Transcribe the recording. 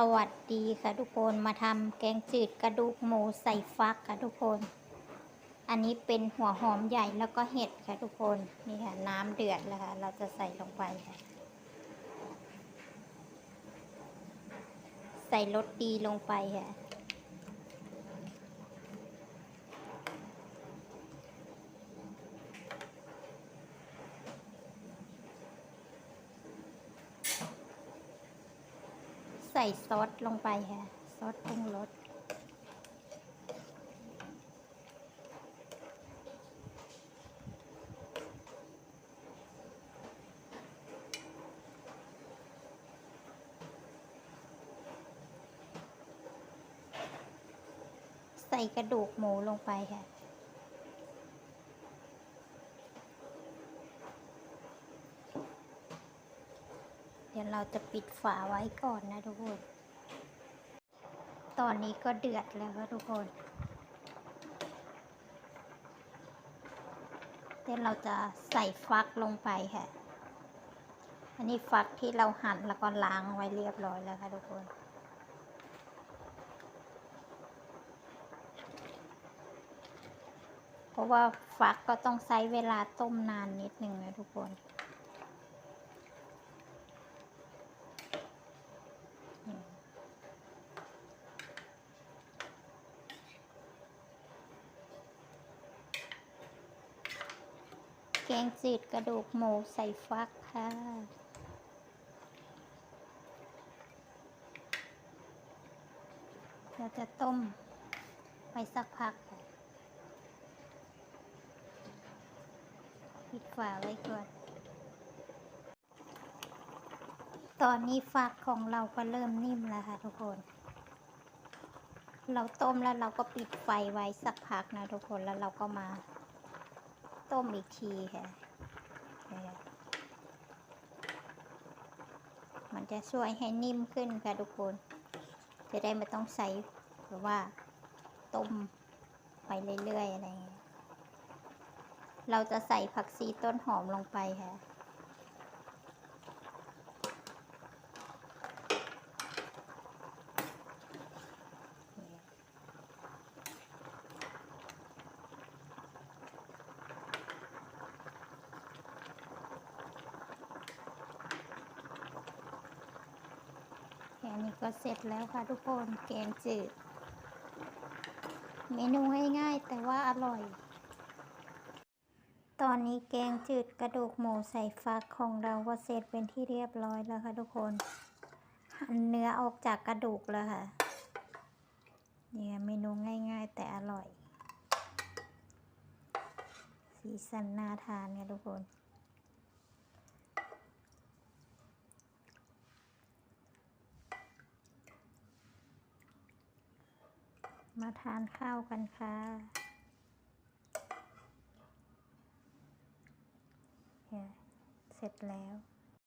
สวัสดีค่ะทุกคนมาทำแกงจืดกระดูกหมูใส่ฟักค่ะทุกคน อันนี้เป็นหัวหอมใหญ่แล้วก็เห็ดค่ะทุกคนนี่ค่ะน้ำเดือดแล้วค่ะเราจะใส่ลงไปค่ะ ใส่รสดีลงไปค่ะ ใส่ซอสลงไปค่ะ ซอสปรุงรสใส่กระดูกหมูลงไปค่ะ เดี๋ยวเราจะปิดฝาไว้ก่อนนะทุกคน ตอนนี้ก็เดือดแล้วค่ะทุกคนเดี๋ยวเราจะใส่ฟักลงไปค่ะ อันนี้ฟักที่เราหั่นแล้วก็ล้างไว้เรียบร้อยแล้วค่ะทุกคนเพราะว่าฟักก็ต้องใช้เวลาต้มนานนิดนึงนะทุกคน แกงจืดกระดูกหมูใส่ฟักค่ะ เราจะต้มไปสักพักปิดฝาไว้ก่อน ตอนนี้ฟักของเราก็เริ่มนิ่มแล้วค่ะทุกคน เราต้มแล้วเราก็ปิดไฟไว้สักพักนะทุกคนแล้วเราก็มา ต้มอีกทีค่ะ มันจะช่วยให้นิ่มขึ้นค่ะทุกคน จะได้ไม่ต้องใส่หรือว่าต้มไปเรื่อยๆอะไรเงี้ย เราจะใส่ผักชีต้นหอมลงไปค่ะ แค่นี้ ก็เสร็จแล้วค่ะทุกคนแกงจืด เมนูง่ายๆ แต่ว่าอร่อย ตอนนี้แกงจืดกระดูกหมูใส่ฟักของเราก็เสร็จเป็นที่เรียบร้อยแล้วค่ะทุกคนหั่นเนื้อออกจากกระดูกแล้วค่ะเนี่ยเมนูง่ายๆ แต่อร่อย สีสันน่าทานค่ะทุกคน มาทานข้าวกันค่ะ เสร็จแล้ว